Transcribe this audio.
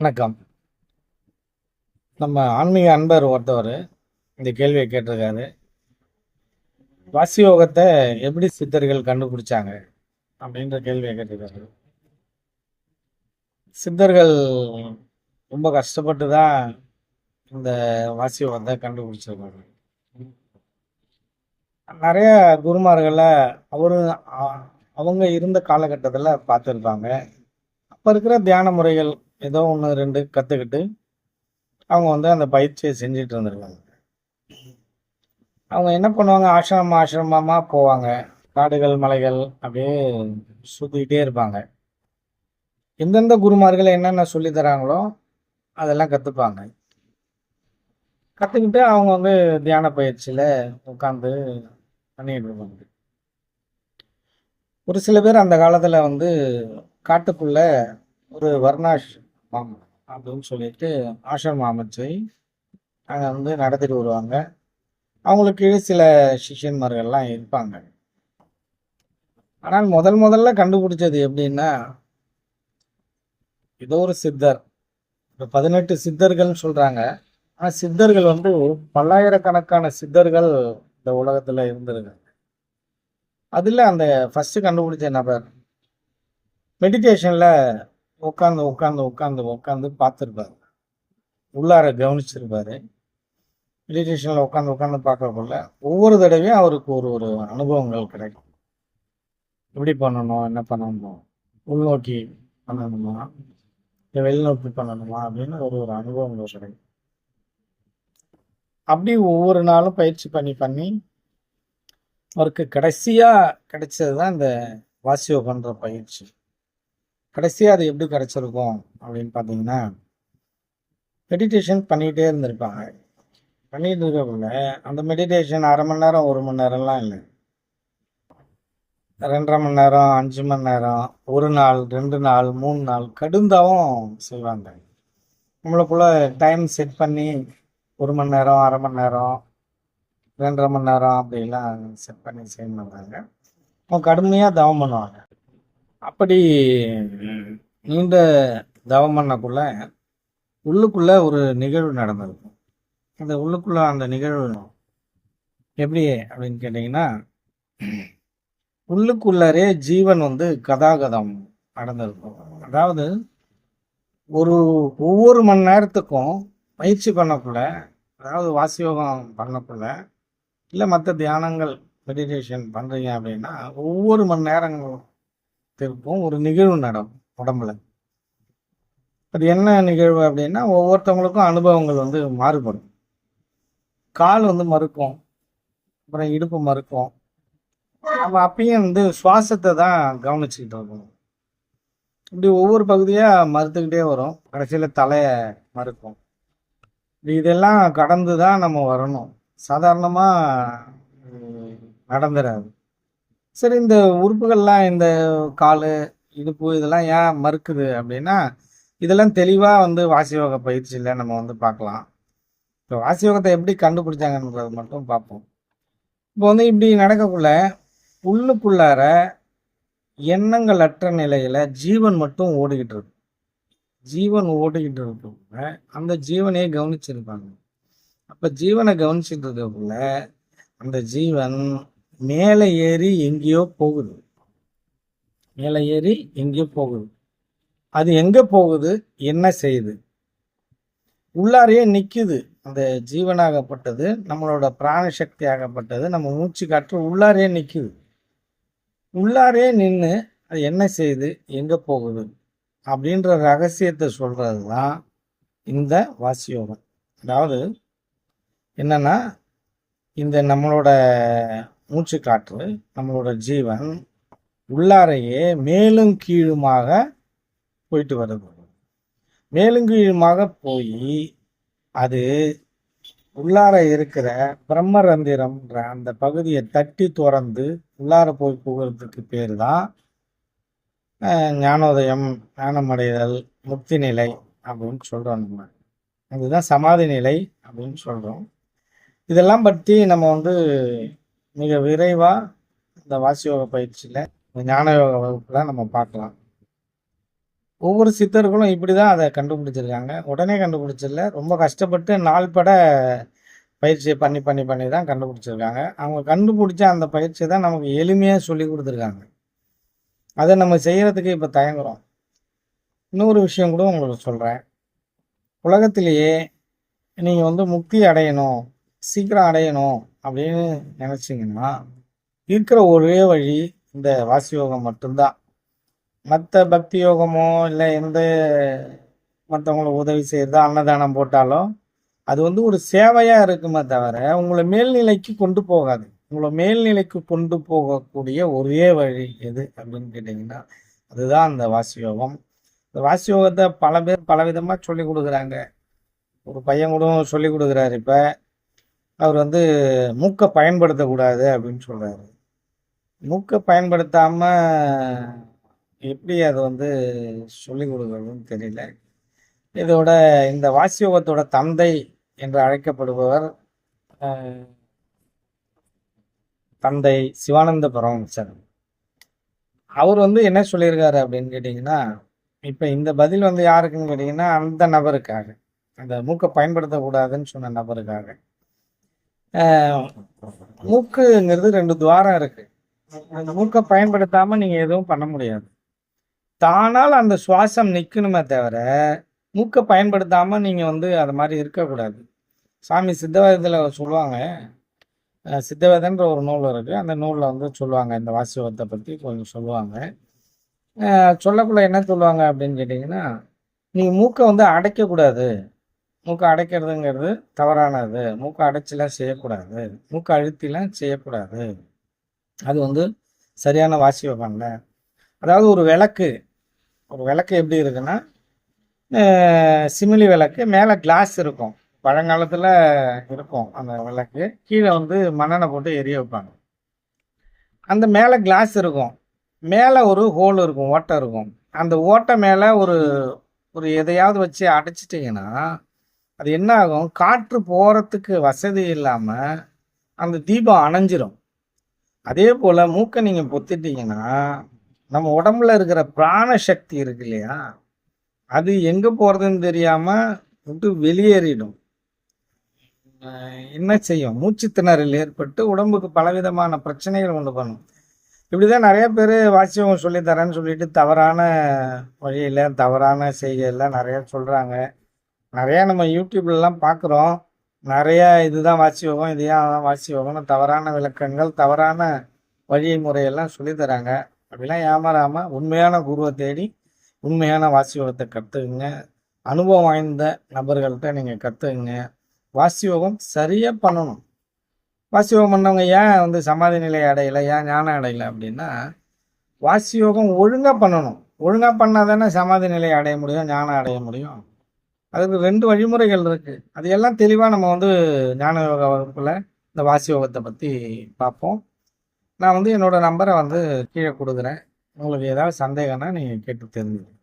வணக்கம். நம்ம ஆன்மீக அன்பர் ஒருத்தவர் இந்த கேள்வியை கேட்டிருக்காரு. வாசியோகத்தை எப்படி சித்தர்கள் கண்டுபிடிச்சாங்க அப்படின்ற கேள்வியை கேட்டிருக்காரு. சித்தர்கள் ரொம்ப கஷ்டப்பட்டு தான் இந்த வாசியோகத்தை கண்டுபிடிச்சிருக்காங்க. நிறைய குருமார்களை அவரு அவங்க இருந்த காலகட்டத்தில் பார்த்துருப்பாங்க. அப்போ இருக்கிற தியான முறைகள் ஏதோ ஒன்று ரெண்டு கற்றுக்கிட்டு அவங்க வந்து அந்த பயிற்சியை செஞ்சுட்டு இருந்திருக்காங்க. அவங்க என்ன பண்ணுவாங்க? ஆசிரமம் ஆசிரமமாக போவாங்க. காடுகள் மலைகள் அப்படியே சுற்றிக்கிட்டே இருப்பாங்க. எந்தெந்த குருமார்கள் என்னென்ன சொல்லி தராங்களோ அதெல்லாம் கற்றுப்பாங்க கற்றுக்கிட்டு அவங்க வந்து தியான பயிற்சியில் உட்காந்து பண்ணிட்டு இருப்பாங்க. ஒரு சில பேர் அந்த காலத்தில் வந்து காட்டுக்குள்ளே ஒரு வர்ணாஷ் அப்படின்னு சொல்லிட்டு ஆசிரமம் அமைச்சு அங்கே வந்து நடத்திட்டு வருவாங்க. அவங்களுக்கு சில சிஷியன்மார்கள்லாம் இருப்பாங்க. ஆனால் முதல் முதல்ல கண்டுபிடிச்சது எப்படின்னா ஏதோ ஒரு சித்தர். இப்போ பதினெட்டு சித்தர்கள்னு சொல்கிறாங்க ஆனால் சித்தர்கள் வந்து பல்லாயிரக்கணக்கான சித்தர்கள் இந்த உலகத்தில் இருந்திருக்காங்க. அதில் அந்த ஃபஸ்ட்டு கண்டுபிடிச்ச நபர் மெடிடேஷனில் உட்காந்து உட்காந்து உட்காந்து உட்காந்து பார்த்துருப்பாரு. உள்ளார கவனிச்சிருப்பாரு. மெடிடேஷனில் உட்காந்து உட்காந்து பார்க்கறக்குள்ள ஒவ்வொரு தடவையும் அவருக்கு ஒரு ஒரு அனுபவங்கள் கிடைக்கும். எப்படி பண்ணணும் என்ன பண்ணணும் உள்நோக்கி பண்ணணுமா இல்லை வெளிநோக்கி பண்ணணுமா அப்படின்னு ஒரு ஒரு அனுபவங்கள் கிடைக்கும். அப்படி ஒவ்வொரு நாளும் பயிற்சி பண்ணி பண்ணி அவருக்கு கடைசியாக கிடைச்சது தான் இந்த வாசியோகன்ற பயிற்சி. கடைசியாக அது எப்படி கிடைச்சிருக்கும் அப்படின்னு பார்த்தீங்கன்னா மெடிடேஷன் பண்ணிகிட்டே இருந்திருப்பாங்க. பண்ணிட்டு இருக்கக்குள்ள அந்த மெடிடேஷன் அரை மணி நேரம் ஒரு மணி நேரம்லாம் இல்லை. ரெண்டரை மணி நேரம் அஞ்சு மணி நேரம் ஒரு நாள் ரெண்டு நாள் மூணு நாள் கடுந்தாவும் செய்வாங்க. நம்மளுக்குள்ள டைம் செட் பண்ணி ஒரு மணி நேரம் அரை மணி நேரம் ரெண்டரை மணி நேரம் அப்படிலாம் செட் பண்ணி செய்ய மாட்டாங்க. அவங்க கடுமையாக தவம் பண்ணுவாங்க. அப்படி நீண்ட தவம் பண்ணக்குள்ள உள்ளுக்குள்ள ஒரு நிகழ்வு நடந்திருக்கும் அந்த உள்ளுக்குள்ள அந்த நிகழ்வு எப்படி அப்படின்னு கேட்டிங்கன்னா உள்ளுக்குள்ளரே ஜீவன் வந்து கதாகதம் நடந்திருக்கும் அதாவது ஒரு ஒவ்வொரு மணி நேரத்துக்கும் பயிற்சி பண்ணக்குள்ள அதாவது வாசியோகம் பண்ணக்குள்ள இல்லை மற்ற தியானங்கள் மெடிடேஷன் பண்ணுறீங்க அப்படின்னா ஒவ்வொரு மணி நேரங்களும் திருப்பும் ஒரு நிகழ்வு நடக்கும் உடம்புல. அது என்ன நிகழ்வு அப்படின்னா ஒவ்வொருத்தவங்களுக்கும் அனுபவங்கள் வந்து மாறுபடும். கால் வந்து மறுக்கும். அப்புறம் இடுப்பு மறுக்கும். நம்ம அப்பயும் வந்து சுவாசத்தை தான் கவனிச்சுக்கிட்டு இருக்கணும். இப்படி ஒவ்வொரு பகுதியாக மறுத்துக்கிட்டே வரும். கடைசியில் தலையை மறுக்கும். இதெல்லாம் கடந்து தான் நம்ம வரணும். சாதாரணமாக நடந்துடாது சரி இந்த உறுப்புகள்லாம் இந்த கால் இடுப்பு இதெல்லாம் ஏன் மறுக்குது அப்படின்னா இதெல்லாம் தெளிவாக வந்து வாசியோக பயிற்சியில் நம்ம வந்து பார்க்கலாம். இப்போ வாசியோகத்தை எப்படி கண்டுபிடிச்சாங்கன்றது மட்டும் பார்ப்போம். இப்போ வந்து இப்படி நடக்கக்குள்ள உள்ளுக்குள்ளார எண்ணங்கள் அற்ற நிலையில் ஜீவன் மட்டும் ஓடிக்கிட்டு இருக்கு. ஜீவன் ஓடிக்கிட்டு இருக்கக்குள்ள அந்த ஜீவனையே கவனிச்சிருப்பாங்க. அப்போ ஜீவனை கவனிச்சிட்டு இருக்கக்குள்ள அந்த ஜீவன் மேலே ஏறி எங்கேயோ போகுது. மேலே ஏறி எங்கேயோ போகுது. அது எங்கே போகுது? என்ன செய்யுது? உள்ளாரையே நிற்குது அந்த ஜீவனாகப்பட்டது நம்மளோட பிராண சக்தி ஆகப்பட்டது நம்ம மூச்சு காற்று உள்ளாரே நிற்குது உள்ளாரே நின்று அது என்ன செய்யுது? எங்கே போகுது? அப்படின்ற ரகசியத்தை சொல்கிறது தான் இந்த வாசியோகம். அதாவது என்னன்னா இந்த நம்மளோட மூச்சு காற்று நம்மளோட ஜீவன் உள்ளாரையே மேலும் கீழுமாக போயிட்டு வருது. மேலும் கீழுமாக போய் அது உள்ளார இருக்கிற பிரம்மரந்திரம்ன்ற அந்த பகுதியை தட்டி துறந்து உள்ளார போய் போகிறதுக்கு பேர் தான் ஞானோதயம் ஞானமடைதல் முக்தி நிலை அப்படின்னு சொல்கிறோம் நம்ம. அதுதான் சமாதி நிலை அப்படின்னு சொல்கிறோம் இதெல்லாம் பற்றி நம்ம வந்து மிக விரைவாக இந்த வாசியோக பயிற்சியில் ஞான யோக வகுப்பில் நம்ம பார்க்கலாம். ஒவ்வொரு சித்தர்களும் இப்படி தான் அதை கண்டுபிடிச்சிருக்காங்க. உடனே கண்டுபிடிச்சிடல. ரொம்ப கஷ்டப்பட்டு நாள்பட பயிற்சியை பண்ணி பண்ணி பண்ணி தான் கண்டுபிடிச்சிருக்காங்க. அவங்க கண்டுபிடிச்ச அந்த பயிற்சியை தான் நமக்கு எளிமையாக சொல்லி கொடுத்துருக்காங்க. அதை நம்ம செய்கிறதுக்கு இப்போ தயங்குறோம். இன்னொரு விஷயம் கூட உங்களுக்கு சொல்கிறேன் உலகத்திலேயே நீங்கள் வந்து முக்தி அடையணும் சீக்கிரம் அடையணும். அப்படின்னு நினச்சிங்கன்னா இருக்கிற ஒரே வழி இந்த வாசி யோகம் மட்டும்தான். மற்ற பக்தி யோகமோ இல்லை எந்த மற்றவங்களுக்கு உதவி செய்கிறதோ அன்னதானம் போட்டாலும் அது வந்து ஒரு சேவையாக இருக்குமே தவிர உங்களை மேல்நிலைக்கு கொண்டு போகாது. உங்களை மேல்நிலைக்கு கொண்டு போகக்கூடிய ஒரே வழி எது அப்படின்னு கேட்டிங்கன்னா அதுதான் அந்த வாசி யோகம் இந்த வாசி யோகத்தை பல பேர் பல விதமாக சொல்லி கொடுக்குறாங்க. ஒரு பையன் கூட சொல்லி கொடுக்குறாரு இப்போ அவர் வந்து மூக்கை பயன்படுத்தக்கூடாது அப்படின்னு சொல்கிறாரு மூக்கை பயன்படுத்தாமல் எப்படி அது வந்து சொல்லிக் கொடுக்குறதுன்னு தெரியல. இதோட இந்த வாசியோகத்தோட தந்தை என்று அழைக்கப்படுபவர் தந்தை சிவானந்த பரமசர் அவர் வந்து என்ன சொல்லியிருக்காரு அப்படின்னு கேட்டிங்கன்னா இப்போ இந்த பதில் வந்து யாருக்குன்னு கேட்டிங்கன்னா அந்த நபருக்காக அந்த மூக்கை பயன்படுத்தக்கூடாதுன்னு சொன்ன நபருக்காக. மூக்குங்கிறது ரெண்டு துவாரம் இருக்கு. அந்த மூக்கை பயன்படுத்தாம நீங்க எதுவும் பண்ண முடியாது. தானால் அந்த சுவாசம் நிற்கணுமே தவிர மூக்கை பயன்படுத்தாம நீங்க வந்து அது மாதிரி இருக்கக்கூடாது. சாமி சித்தவேதத்தில் சொல்லுவாங்க. அஹ், சித்தவேதன்ற ஒரு நூல் இருக்கு. அந்த நூலில் வந்து சொல்லுவாங்க. இந்த வாசிவத்தை பற்றி கொஞ்சம் சொல்லுவாங்க. சொல்லக்குள்ள என்ன சொல்லுவாங்க அப்படின்னு கேட்டிங்கன்னா நீங்கள் மூக்கை வந்து அடைக்கக்கூடாது. மூக்கை அடைக்கிறதுங்கிறது தவறானது. மூக்கை அடைச்சிலாம் செய்யக்கூடாது. மூக்கை அழுத்திலாம் செய்யக்கூடாது. அது வந்து சரியான வாசி வைப்பாங்கல்ல அதாவது ஒரு விளக்கு. ஒரு விளக்கு எப்படி இருக்குன்னா சிமிலி விளக்கு. மேலே கிளாஸ் இருக்கும். பழங்காலத்தில் இருக்கும் அந்த விளக்கு. கீழே வந்து மண்ணெண்ணை போட்டு எரிய வைப்பாங்க. அந்த மேலே கிளாஸ் இருக்கும். மேலே ஒரு ஹோல் இருக்கும். ஓட்டை இருக்கும். அந்த ஓட்டை மேலே ஒரு ஒரு எதையாவது வச்சு அடைச்சிட்டிங்கன்னா அது என்ன ஆகும் காற்று போகிறதுக்கு வசதி இல்லாமல் அந்த தீபம் அணைஞ்சிரும். அதே போல் மூக்கை நீங்கள் பொத்திட்டீங்கன்னா நம்ம உடம்புல இருக்கிற பிராண சக்தி இருக்கு இல்லையா? அது எங்கே போகிறதுன்னு தெரியாமல் விட்டு வெளியேறிடும். என்ன செய்யும்? மூச்சு திணறல் ஏற்பட்டு உடம்புக்கு பலவிதமான பிரச்சனைகள் உண்டு பண்ணும். இப்படிதான் நிறைய பேர் வாசியம் சொல்லித்தரேன்னு சொல்லிட்டு தவறான வழியில் தவறான செய்கையெல்லாம் நிறைய சொல்கிறாங்க நிறையா நம்ம யூடியூப்லலாம் பார்க்குறோம் நிறையா இதுதான் வாசியோகம் இது ஏன் வாசியோகம்னு தவறான விளக்கங்கள் தவறான வழிமுறையெல்லாம் சொல்லித்தராங்க அப்படிலாம் ஏமாறாமல் உண்மையான குருவை தேடி உண்மையான வாசியோகத்தை கற்றுக்குங்க அனுபவம் வாய்ந்த நபர்கள்ட்ட நீங்கள் கற்றுக்குங்க வாசியோகம் சரியாக பண்ணணும். வாசி யோகம் பண்ணவங்க ஏன் வந்து சமாதி நிலை அடையலை ஏன் ஞானம் அடையலை அப்படின்னா வாசி யோகம் ஒழுங்காக பண்ணணும். ஒழுங்காக பண்ணால் தானே சமாதி நிலை அடைய முடியும் ஞானம் அடைய முடியும். அதுக்கு ரெண்டு வழிமுறைகள் இருக்குது அது எல்லாம் தெளிவாக நம்ம வந்து ஞான யோகா வகுப்பில் இந்த வாசி யோகத்தை பற்றி பார்ப்போம். நான் வந்து என்னோட நம்பரை வந்து கீழே கொடுக்குறேன். உங்களுக்கு ஏதாவது சந்தேகம்னா நீங்கள் கேட்டு தெரிஞ்சுக்கணும்